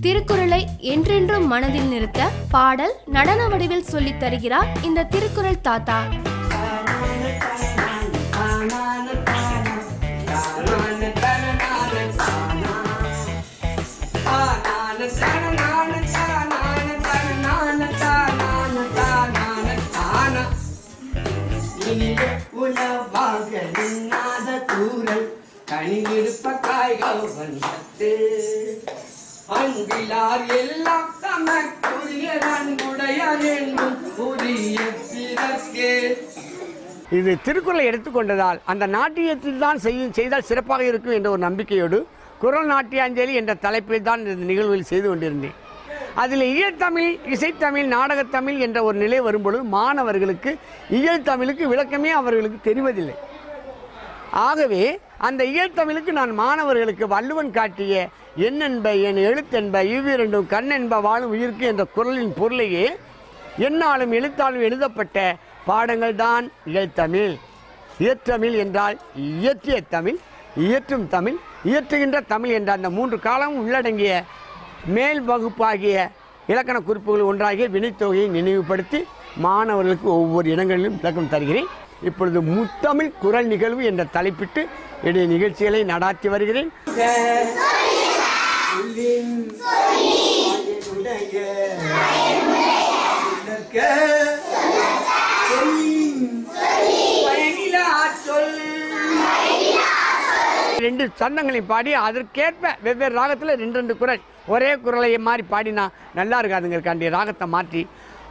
திருக்குறளை என்றென்றும் மனதில் நிறுத்த பாடல் நடன வடிவில் சொல்லித் தருகிறார் இந்த திருக்குறள் தாத்தா. உணவாக நின்னாத கூறல் கனியிருப்ப காய்கள் வந்தது அன்பிலார் எல்லாம் தமக்குரிய அன்புடையார் என்னும் புரிய பிறக்கே இது திருக்குறளை எடுத்துக்கொண்டதால் அந்த நாட்டியத்தில் தான் செய்யும் செய்தால் சிறப்பாக இருக்கும் என்ற ஒரு நம்பிக்கையோடு குரல் நாட்டியாஞ்சலி என்ற தலைப்பில் தான் இந்த நிகழ்வில் செய்து கொண்டிருந்தேன். அதில் இயற்தமிழ் இசைத்தமிழ் நாடகத்தமிழ் என்ற ஒரு நிலை வரும்பொழுது மாணவர்களுக்கு இயல் தமிழுக்கு விளக்கமே அவர்களுக்கு தெரிவதில்லை. ஆகவே அந்த இயற்தமிழுக்கு நான் மாணவர்களுக்கு வள்ளுவன் காட்டிய என்னென்ப என் எழுத்தென்ப இவ்விரண்டும் கண்ணென்ப வாழும் உயிர்க்கு என்ற குரலின் பொருளையே என்னாலும் எழுத்தாலும் எழுதப்பட்ட பாடங்கள் தான் இயற்தமிழ் இயற்றமிழ் என்றால் இயற்றிய தமிழ் இயற்றும் தமிழ் இயற்றுகின்ற தமிழ் என்ற அந்த மூன்று காலமும் உள்ளடங்கிய மேல் வகுப்பாகிய இலக்கண குறிப்புகள் ஒன்றாகிய வினைத்தொகையை நினைவுபடுத்தி மாணவர்களுக்கு ஒவ்வொரு இடங்களிலும் விளக்கம் தருகிறேன். இப்பொழுது முத்தமிழ் குரல் நிகழ்வு என்ற தலைப்பிட்டு என்னுடைய நிகழ்ச்சிகளை நடாத்தி வருகிறேன். ரெண்டு சந்தங்களையும் பாடி அதற்கேற்ப வெவ்வேறு ராகத்தில் ரெண்டு ரெண்டு குரல். ஒரே குரலை மாதிரி பாடினா நல்லா இருக்காதுங்கிறக்காண்டி ராகத்தை மாற்றி.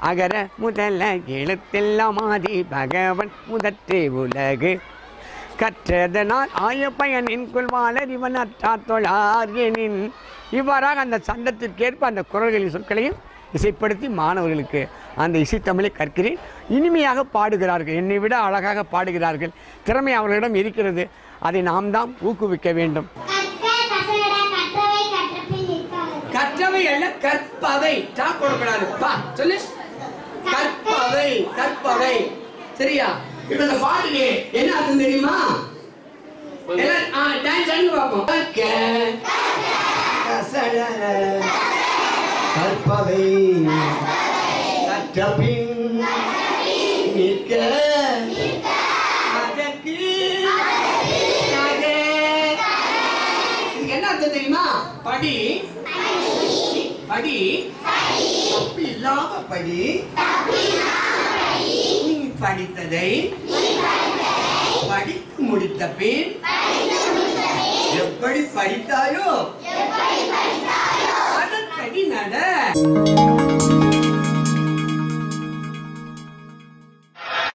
அகர முதல்ல எழுத்தெல்லாம் மாதி பகவன் முதற்றே உலகு. கற்றதனால் ஆய பயனின் கொள்வாளர் இவன் அற்றாத்தொழார் இவ்வாறாக அந்த சந்தத்திற்கேற்ப அந்த குரல்களின் சொற்களையும் இசைப்படுத்தி மாணவர்களுக்கு அந்த இசைத்தமிழை கற்கிறேன். இனிமையாக பாடுகிறார்கள் என்னை விட அழகாக பாடுகிறார்கள். திறமை அவர்களிடம் இருக்கிறது அதை நாம் தான் ஊக்குவிக்க வேண்டும். கற்றவை அல்ல கற்பவை. போடக்கூடாது. சொல்லு. கற்பவை கற்பவை. சரியா? இப்ப இந்த பாட்டுக்கு என்ன அர்த்தம் தெரியுமா? டான்ஸ் ஆடுங்க பார்ப்போம். கற்பவை கற்றபின் நிற்க என்ன அர்த்தம் தெரியுமா? படி படி தப்பு இல்லாம படி படித்ததை படித்து முடித்த பின் எப்படி படித்தாயோ அதன்படி நட.